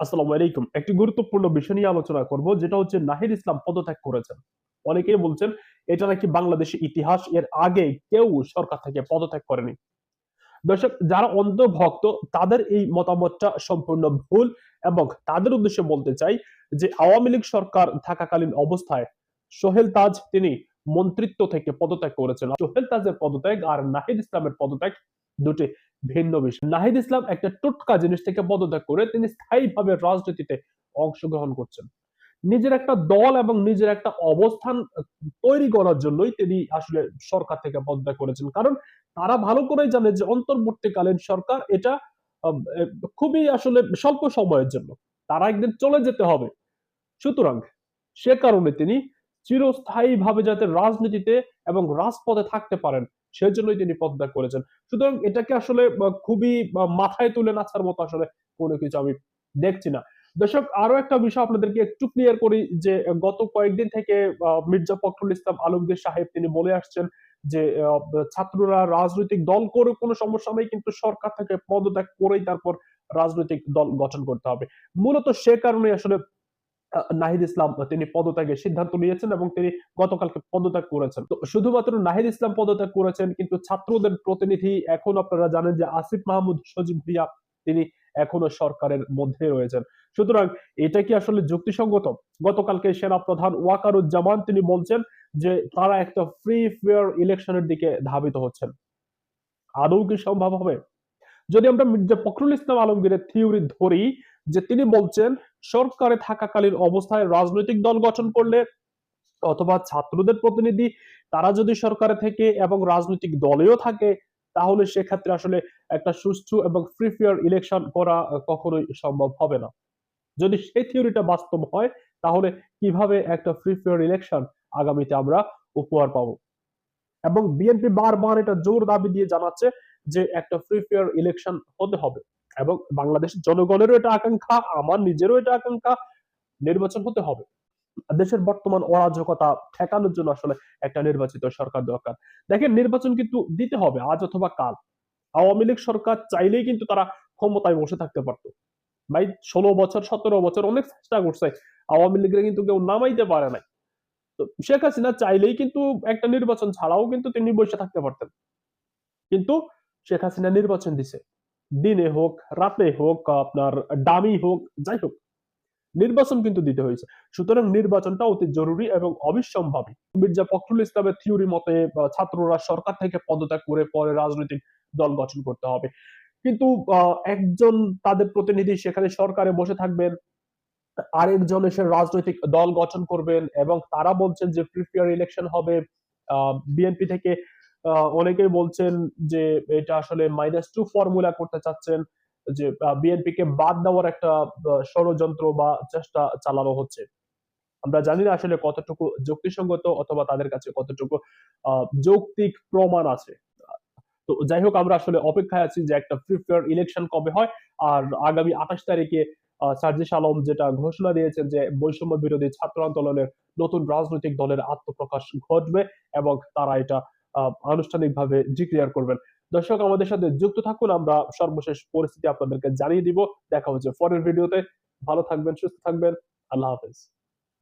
আসসালামু আলাইকুম। একটি গুরুত্বপূর্ণ বিষয় নিয়ে আলোচনা করব, যেটা হচ্ছে নাহিদ ইসলাম পদত্যাগ করেছেন। অনেকেই বলছেন, এটা নাকি বাংলাদেশের ইতিহাস, এর আগে কেউ সরকার থেকে পদত্যাগ করেনি? দর্শক, যারা অন্ধভক্ত, তাদের এই মতামতটা সম্পূর্ণ ভুল এবং তাদের উদ্দেশ্যে বলতে চাই যে, আওয়ামী লীগ সরকার থাকাকালীন অবস্থায় সোহেল তাজ তিনি মন্ত্রিত্ব থেকে পদত্যাগ করেছেন। সোহেল তাজের পদত্যাগ আর নাহিদ ইসলামের পদত্যাগ দুটি ভিন্ন বিষয়। নাহিদ ইসলাম একটা টোটকা জিনিস থেকে পদত্যাগ করে তিনি স্থায়ীভাবে রাজনীতিতে অংশগ্রহণ করছেন। নিজের একটা দল এবং নিজের একটা অবস্থান তৈরি করার জন্যই তিনি আসলে সরকার থেকে পদত্যাগ করেছেন। কারণ তারা ভালো করেই জানে যে অন্তর্বর্তীকালীন সরকার এটা খুবই আসলে স্বল্প সময়ের জন্য। তারা একদিন চলে যেতে হবে। সুতরাং সে কারণে তিনি চিরস্থায়ীভাবে যাতে রাজনীতিতে এবং রাজপথে থাকতে পারেন, সেজন্যই তিনি পদত্যাগ করেছেন। সুতরাং এটাকে আসলে খুবই মাথায় তুলে নাচার মতো আসলে কোনো কিছু আমি দেখছি না। দর্শক, আরও একটা বিষয় আপনাদেরকে একটু ক্লিয়ার করি যে, গত কয়েকদিন থেকে মির্জা ফখরুল ইসলাম আলমগীর সাহেব তিনি বলে আসছেন যে ছাত্ররা রাজনৈতিক দল করে কোনো সমস্যা নেই, কিন্তু সরকার থেকে পদত্যাগ করেই তারপর রাজনৈতিক দল গঠন করতে হবে। মূলত সে কারণে আসলে নাহিদ ইসলাম তিনি পদত্যাগের সিদ্ধান্ত নিয়েছেন এবং তিনি গতকালকে পদত্যাগ করেছেন। তো শুধুমাত্র নাহিদ ইসলাম পদত্যাগ করেছেন, কিন্তু ছাত্রদের প্রতিনিধি এখন আপনারা জানেন যে আসিফ মাহমুদ, সজীব ভুইয়া তিনি এখনও সরকারের মধ্যে রয়েছেন। সুতরাং এটা কি আসলে যুক্তিসঙ্গত? গতকালকে সেনা প্রধান ওয়াকারুজ্জামান তিনি বলছেন যে তারা একটা ফ্রি ফেয়ার ইলেকশনের দিকে ধাবিত হচ্ছেন। আদৌ কি সম্ভব হবে? যদি আমরা মির্জা ফখরুল ইসলাম আলমগীরের থিওরি ধরি, যে তিনি বলছেন সরকারে থাকাকালীন অবস্থায় রাজনৈতিক দল গঠন করলে অথবা ছাত্রদের প্রতিনিধি, তারা যদি সরকারে থেকে এবং রাজনৈতিক দলেও থাকে, তাহলে সেক্ষেত্রে আসলে একটা সুষ্ঠু এবং ফ্রি ফেয়ার ইলেকশন করা কখনোই সম্ভব হবে না। যদি সেই থিওরিটা বাস্তব হয়, তাহলে কীভাবে একটা ফ্রি ফেয়ার ইলেকশন আগামীতে আমরা উপহার পাবো? এবং বিএনপি বারবার এটা জোর দাবি দিয়ে জানাচ্ছে যে একটা ফ্রি ফেয়ার ইলেকশন হতে হবে। এবং বাংলাদেশের জনগণেরও এটা আকাঙ্ক্ষা, আমার নিজেরও এটা আকাঙ্ক্ষা, নির্বাচন হতে হবে। দেশের বর্তমান অরাজকতা ঠেকানোর জন্য আসলে একটা নির্বাচিত সরকার দরকার। দেখেন, নির্বাচন কিন্তু দিতে হবে আজ অথবা কাল। আওয়ামী লীগ সরকার চাইলেই কিন্তু তারা ক্ষমতায় বসে থাকতে পারতো। ভাই, ষোলো বছর, সতেরো বছর অনেক চেষ্টা করছে। আওয়ামী লীগের কিন্তু কেউ নামাইতে পারে নাই। তো শেখ হাসিনা চাইলেই কিন্তু একটা নির্বাচন ছাড়াও কিন্তু তিনি বসে থাকতে পারতেন। কিন্তু শেখ হাসিনা নির্বাচন দিছে। দিনে হোক, রাতে হোক আপনার দামি হোক, যাই হোক, নির্বাচন কিন্তু দিতে হয়েছে। সুতরাং নির্বাচনটা অতি জরুরি এবং অবিসম্ভাবী। মির্জা ফখরুল ইসলামের থিওরি মতে ছাত্ররা সরকার থেকে পদত্যাগ করে পরে রাজনৈতিক দল গঠন করতে হবে। কিন্তু একজন তাদের প্রতিনিধি সেখানে সরকারে বসে থাকবেন, আরেকজন এসে রাজনৈতিক দল গঠন করবেন এবং তারা বলছেন যে প্রিফেয়ার ইলেকশন হবে বিএনপি থেকে অনেকেই বলছেন যে এটা আসলে মাইনাস টু ফর্মুলা করতে চাচ্ছেন, যে বিএনপি কে বাদ দেওয়ার একটা ষড়যন্ত্র বা চেষ্টা চালানো হচ্ছে। আমরা জানি না আসলে কতটুকু যুক্তিসঙ্গত অথবা তাদের কাছে কতটুকু যৌক্তিক প্রমাণ আছে। তো যাই হোক, আমরা আসলে অপেক্ষায় আছি যে একটা ফ্রি ইলেকশন কবে হয়। আর আগামী আঠাশ তারিখে সার্জিস আলম যেটা ঘোষণা দিয়েছেন যে বৈষম্য বিরোধী ছাত্র আন্দোলনের নতুন রাজনৈতিক দলের আত্মপ্রকাশ ঘটবে এবং তারা এটা আনুষ্ঠানিকভাবে ডিক্লেয়ার করবেন। দর্শক, আমাদের সাথে যুক্ত থাকুন, আমরা সর্বশেষ পরিস্থিতি আপনাদেরকে জানিয়ে দিব। দেখা হচ্ছে পরের ভিডিওতে। ভালো থাকবেন, সুস্থ থাকবেন। আল্লাহ হাফেজ।